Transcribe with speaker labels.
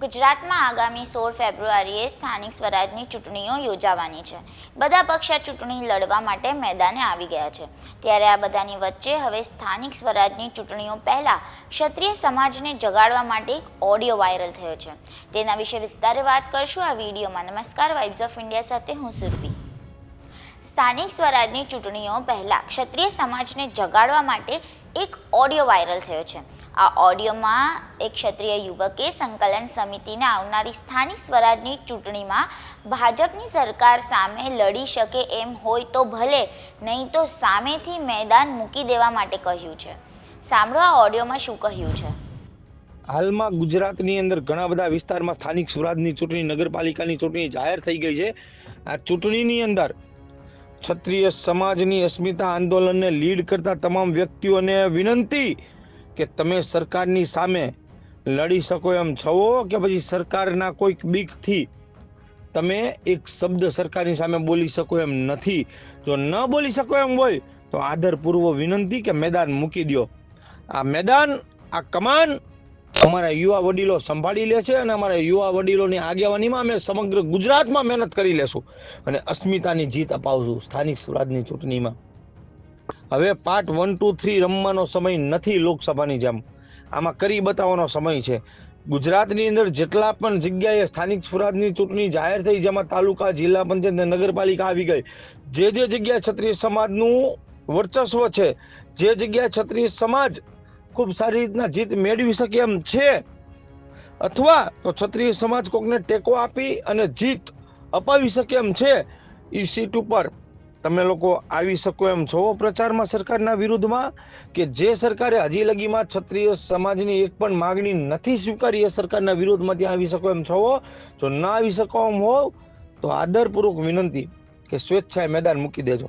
Speaker 1: ગુજરાતમાં આગામી સોળ ફેબ્રુઆરીએ સ્થાનિક સ્વરાજની ચૂંટણીઓ યોજાવાની છે. બધા પક્ષ ચૂંટણી લડવા માટે મેદાને આવી ગયા છે. ત્યારે આ બધાની વચ્ચે હવે સ્થાનિક સ્વરાજની ચૂંટણીઓ પહેલાં ક્ષત્રિય સમાજને જગાડવા માટે એક ઓડિયો વાયરલ થયો છે. તેના વિશે વિસ્તારે વાત કરશું. આ વિડીયોમાં નમસ્કાર. વાઇબ્સ ઓફ ઇન્ડિયા સાથે હું સુરભી. સ્થાનિક સ્વરાજની ચૂંટણીઓ પહેલાં ક્ષત્રિય સમાજને જગાડવા માટે એક ઓડિયો વાયરલ થયો છે. આ ઓડિયોમાં એક ક્ષત્રિય યુવકે સંકલન સમિતિને આવનારી સ્થાનિક સ્વરાજની ચૂંટણીમાં ભાજપની સરકાર સામે લડી શકે એમ હોય તો ભલે, નહીં તો સામેથી મેદાન મૂકી દેવા માટે કહ્યું છે. સાંભળો આ ઓડિયોમાં શું કહ્યું છે.
Speaker 2: હાલમાં ગુજરાતની અંદર ઘણા બધા વિસ્તારમાં સ્થાનિક સ્વરાજની ચૂંટણી, નગરપાલિકાની ચૂંટણી જાહેર થઈ ગઈ છે. આ ચૂંટણીની અંદર ક્ષત્રિય સમાજની અસ્મિતા આંદોલનને લીડ કરતા તમામ વ્યક્તિઓને વિનંતી કે તમે સરકારની સામે લડી શકો એમ છો કે પછી સરકારના કોઈક બીકથી તમે એક શબ્દ સરકારની સામે બોલી શકો એમ નથી. જો ન બોલી શકો એમ હોય, તો આદરપૂર્વક વિનંતી કે મેદાન મૂકી દો આ મેદાન, આ કમાન અમારા યુવા વડીલો સંભાળી લે છે અને અમારા યુવા વડીલોની આગેવાનીમાં અમે સમગ્ર ગુજરાતમાં મહેનત કરી લેશું અને અસ્મિતાની જીત અપાવશું સ્થાનિક સ્વરાજની ચૂંટણીમાં. હવે પાર્ટ વન ટુ થ્રી રમવાનો સમય નથી લોકસભાની જેમ. આમાં કરી બતાવવાનો સમય છે. ગુજરાતની અંદર જેટલા પણ જગ્યાએ સ્થાનિક સ્વરાજની ચૂંટણી જાહેર થઈ, જેમાં તાલુકા, જિલ્લા પંચાયત નગરપાલિકા આવી ગઈ, જે જે જગ્યાએ ક્ષત્રિય સમાજનું વર્ચસ્વ છે, જે જગ્યાએ ક્ષત્રિય સમાજ ખૂબ સારી રીતના જીત મેળવી શકે એમ છે. અથવા તો ક્ષત્રિય સમાજ કોકને ટેકો આપી અને જીત અપાવી શકે એમ છે એ સીટ ઉપર. તમે લોકો આવી શકો એમ છો પ્રચારમાં સરકારના વિરુદ્ધમાં કે જે સરકારે હજી લગીમાં ક્ષત્રિય સમાજની એક પણ માગણી નથી સ્વીકારી એ સરકારના વિરોધમાં ત્યાં આવી શકો એમ છો. જો ના આવી શકો એમ હોવ તો આદરપૂર્વક વિનંતી કે સ્વેચ્છાએ મેદાન મૂકી દેજો.